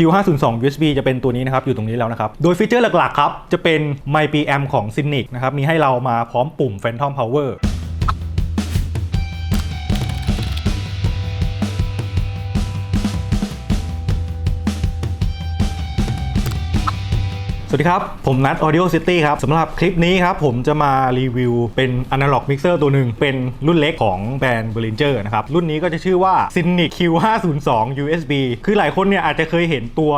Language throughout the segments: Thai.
Q502 USB จะเป็นตัวนี้นะครับ อยู่ตรงนี้แล้วนะครับ โดยฟีเจอร์หลักๆครับ จะเป็น My PM ของ Cynic นะครับ มีให้เรามาพร้อมปุ่ม Phantom Power สวัสดีครับ ผมนัท Audio City ครับสำหรับคลิปนี้ครับ ผมจะมารีวิวเป็น Analog Mixer ตัวหนึ่ง เป็นรุ่นเล็กของแบรนด์ Behringer นะครับ รุ่นนี้ก็จะชื่อว่า Cynic Q502 USB คือหลายคนเนี่ยอาจจะเคยเห็นตัว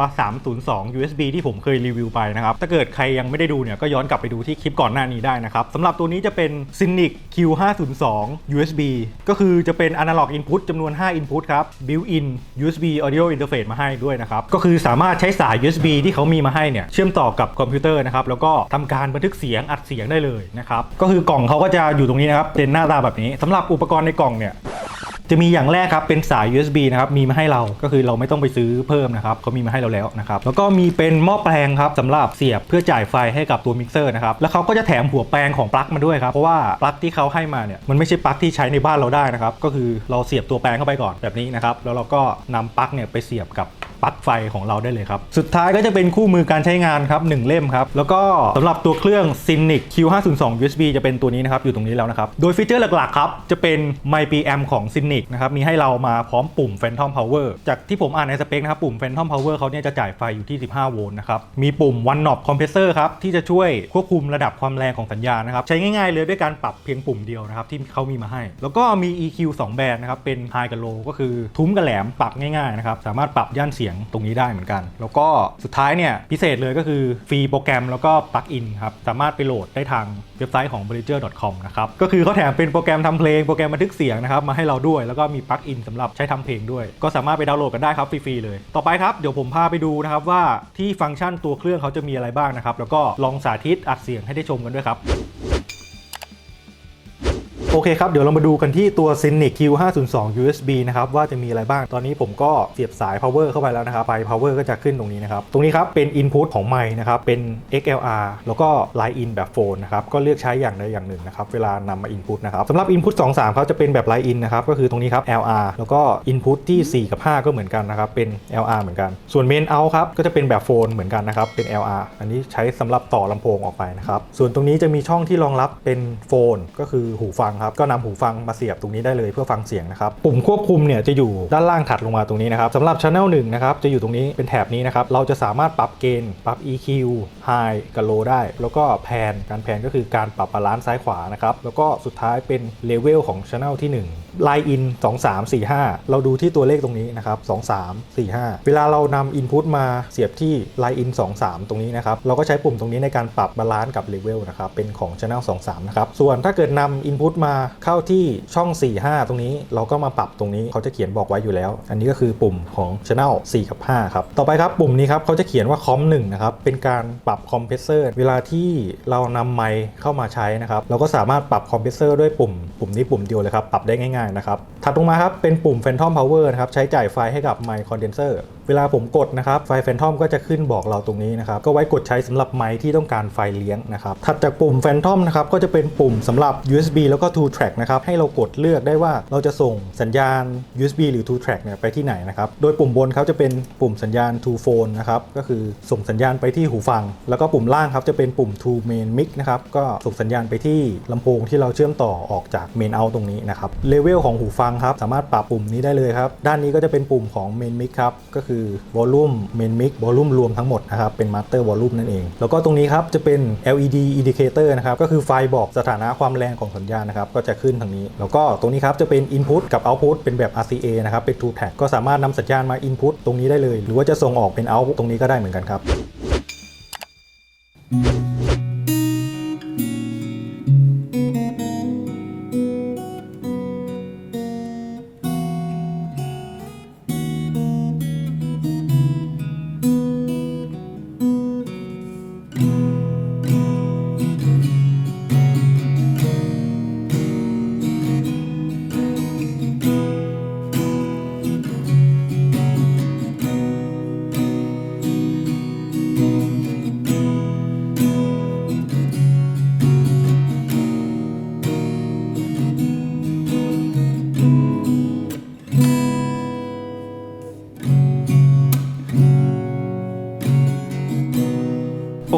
302 USB ที่ผมเคยรีวิวไปนะครับ ถ้าเกิดใครยังไม่ได้ดูเนี่ย ก็ย้อนกลับไปดูที่คลิปก่อนหน้านี้ได้นะครับสำหรับตัวนี้จะเป็น Cynic Q502 USB ก็คือจะเป็น Analog Input จำนวน 5 Input ครับ Built-in USB Audio Interface มาให้ด้วยนะครับก็คือสามารถใช้สาย USB ที่เขามีมาให้เนี่ยเชื่อมต่อกับคอมพิวเตอร์นะครับแล้วก็ทำการบันทึกเสียงอัดเสียงได้เลยนะครับก็คือกล่องเขาก็จะอยู่ตรงนี้นะครับเป็นหน้าตาแบบนี้สำหรับอุปกรณ์ในกล่องเนี่ยจะมีอย่างแรกครับเป็นสาย USB นะครับมีมาให้เราก็คือเราไม่ต้องไปซื้อเพิ่มนะครับเขามีมาให้เราแล้วนะครับแล้วก็มีเป็นหม้อแปลงครับสำหรับเสียบเพื่อจ่ายไฟให้กับตัวมิกเซอร์นะครับแล้วเขาก็จะแถมหัวแปลงของปลั๊กมาด้วยครับเพราะว่าปลั๊กที่เขาให้มาเนี่ยมันไม่ใช่ปลั๊กที่ใช้ในบ้านเราได้นะครับก็คือเราเสียบตัวแปลงเข้าไปก่อนแบบนี้นะครับแล้วเราก็นำปลั๊กเนี่ยไปเสียบกับ ปลั๊กไฟของเราได้เลยครับ สุดท้ายก็จะเป็นคู่มือการใช้งานครับ1เล่มครับ แล้วก็สำหรับตัวเครื่อง Cynic Q502 USB จะเป็นตัวนี้นะครับ อยู่ตรงนี้แล้วนะครับ โดยฟีเจอร์หลักๆครับ จะเป็น My PM ของ Cynic นะครับ มีให้เรามาพร้อมปุ่ม Phantom Power จากที่ผมอ่านในสเปคนะครับ ปุ่ม Phantom Power เขาเนี่ยจะจ่ายไฟอยู่ที่ 15 โวลต์นะครับ มีปุ่ม One Knob Compressor ครับที่จะช่วยควบคุมระดับความแรงของสัญญาณนะครับใช้ง่ายๆเลยด้วยการปรับเพียงปุ่มเดียวนะครับที่เขามีมาให้ แล้วก็มี EQ 2 แบนนะครับเป็น High กับ Low ก็คือทุ้มกับแหลมปรับง่ายๆนะครับสามารถปรับย่านเสียงตรงนี้ได้เหมือนกัน แล้วก็สุดท้ายเนี่ยพิเศษเลยก็คือฟรีโปรแกรมแล้วก็ปลั๊กอินครับสามารถไปโหลดได้ทางเว็บไซต์ของ b r i d g e r c o m นะครับก็คือเขาแถมเป็นโปรแกรมทำเพลงโปรแกรมบันทึกเสียงนะครับมาให้เราด้วย แล้วก็มีปลั๊กอินสำหรับใช้ทำเพลงด้วย ก็สามารถไปดาวน์โหลดกันได้ครับฟรีๆเลย ต่อไปครับเดี๋ยวผมพาไปดูนะครับว่าที่ฟังก์ชันตัวเครื่องเขาจะมีอะไรบ้างนะครับแล้วก็ลองสาธิตอัดเสียงให้ได้ชมกันด้วยครับ โอเคครับ เดี๋ยวเรามาดูกันที่ตัว Cynic Q502 USB นะครับ ว่าจะมีอะไรบ้าง ตอนนี้ผมก็เสียบสาย power เข้าไปแล้วนะครับไฟ power ก็จะขึ้นตรงนี้นะครับ ตรงนี้ครับ เป็น input ของไมค์นะครับ เป็น XLR แล้วก็ line in แบบโฟนนะครับ ก็เลือกใช้อย่างใดอย่างหนึ่งนะครับ เวลานำมา input นะครับสำหรับ input 2 3เขาจะเป็นแบบ line in นะครับ ก็คือตรงนี้ครับ LR แล้วก็ input ที่ 4 กับ 5 ก็เหมือนกันนะครับ เป็น LR เหมือนกัน ส่วน main out ครับ ก็จะเป็นแบบโฟนเหมือนกันนะครับ เป็น LR อันนี้ใช้สำหรับต่อลำโพงออกไปนะครับ ส่วนตรงนี้จะมีช่องที่รองรับเป็นโฟน ก็คือหูฟังครับก็นำหูฟังมาเสียบตรงนี้ได้เลยเพื่อฟังเสียงนะครับปุ่มควบคุมเนี่ยจะอยู่ด้านล่างถัดลงมาตรงนี้นะครับสำหรับ Channel 1นะครับจะอยู่ตรงนี้เป็นแถบนี้นะครับเราจะสามารถปรับเกณฑ์ปรับ EQ High กับ Low ได้ แล้วก็แพนการแพนก็คือการปรับบาลานซ์ซ้ายขวานะครับแล้วก็สุดท้ายเป็นเลเวลของ Channel ที่ 1 Line in 2 3 4 5 เราดูที่ตัวเลขตรงนี้นะครับ 2 3 4 5 เวลาเรานำ Input มาเสียบที่ Line in 2 3 ตรงนี้นะครับ เราก็ใช้ปุ่มตรงนี้ในการปรับบาลานซ์กับเลเวลนะครับ เป็นของ Channel 2 3 นะครับ ส่วนถ้าเกิดนำ Input มาเข้าที่ช่อง 4 5 ตรงนี้ เราก็มาปรับตรงนี้เขาจะเขียนบอกไว้อยู่แล้ว อันนี้ก็คือปุ่มของ Channel 4 กับ 5 ครับ ต่อไปครับปุ่มนี้ครับเขาจะเขียนว่า COM 1นะครับ เป็นการปรับคอมเพรสเซอร์ เวลาที่เรานำไมค์เข้ามาใช้นะครับ เราก็สามารถปรับคอมเพรสเซอร์ด้วยปุ่มปุ่มนี้ปุ่มเดียวเลยครับ ปรับได้ง่ายๆนะครับ ถัดลงมาครับเป็นปุ่ม Phantom Power นะครับใช้จ่ายไฟให้กับไมค์คอนเดนเซอร์เวลาผมกดนะครับไฟ Phantom ก็จะขึ้นบอกเราตรงนี้นะครับก็ไว้กดใช้สำหรับไมค์ที่ต้องการไฟเลี้ยงนะครับถัดจากปุ่ม Phantom นะครับก็จะเป็นปุ่มสำหรับ USB แล้วก็ Two Track นะครับให้เรากดเลือกได้ว่าเราจะส่งสัญญาณ USB หรือ Two Track เนี่ยไปที่ไหนนะครับโดยปุ่มบนเขาจะเป็นปุ่มสัญญาณ Two Phone นะครับก็คือส่งสัญญาณไปที่หูฟัง แล้วก็ปุ่มล่างครับจะเป็นปุ่ม Two Main Mic นะครับก็ส่งสัญญาณไปที่ลำโพงที่เราเชื่อมต่อออกจาก Main Out ตรงนี้นะครับเลเวลของหูฟังครับ สามารถปรับปุ่มนี้ได้เลยครับ ด้านนี้ก็จะเป็นปุ่มของ Main Mic ครับ ก็คือ Volume Main Mic Volume รวมทั้งหมดนะครับ เป็น Master Volume นั่นเอง แล้วก็ตรงนี้ครับจะเป็น LED Indicator นะครับ ก็คือไฟบอกสถานะความแรงของสัญญาณนะครับ ก็จะขึ้นทางนี้ แล้วก็ตรงนี้ครับจะเป็น Input กับ Output เป็นแบบ RCA นะครับ เป็น Two Track ก็สามารถนำสัญญาณมา Input ตรงนี้ได้เลย หรือว่าจะส่งออกเป็น Out ตรงนี้ก็ได้เหมือนกันครับ「โอ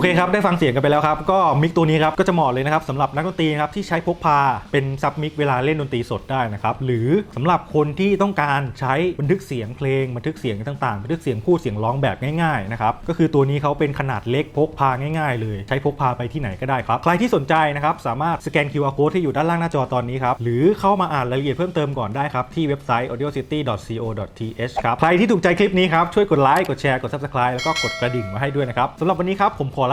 เคครับ ได้ฟังเสียงกันไปแล้วครับ ก็มิกตัวนี้ครับ ก็จะเหมาะเลยนะครับสำหรับนักดนตรีครับที่ใช้พกพาเป็นซับมิกเวลาเล่นดนตรีสดได้นะครับ หรือสำหรับคนที่ต้องการใช้บันทึกเสียงเพลงบันทึกเสียงต่างๆบันทึกเสียงพูดเสียงร้องแบบง่ายๆนะครับก็คือตัวนี้เขาเป็นขนาดเล็กพกพาง่าย ๆ เลยใช้พกพาไปที่ไหนก็ได้ครับใครที่สนใจนะครับสามารถสแกน QR code ที่อยู่ด้านล่างหน้าจอตอนนี้ครับหรือเข้ามาอ่านรายละเอียดเพิ่มเติมก่อนได้ครับที่เว็บไซต์ audiocity.co.th ครับใครที่ถูกใจคลิปนี้ครับช่วยกดไลค์กดแชร์กด subscribe แล้วก็กดกระดิ่งมาให้ด้วยนะครับสำหรับวันนี้ครับผมขอ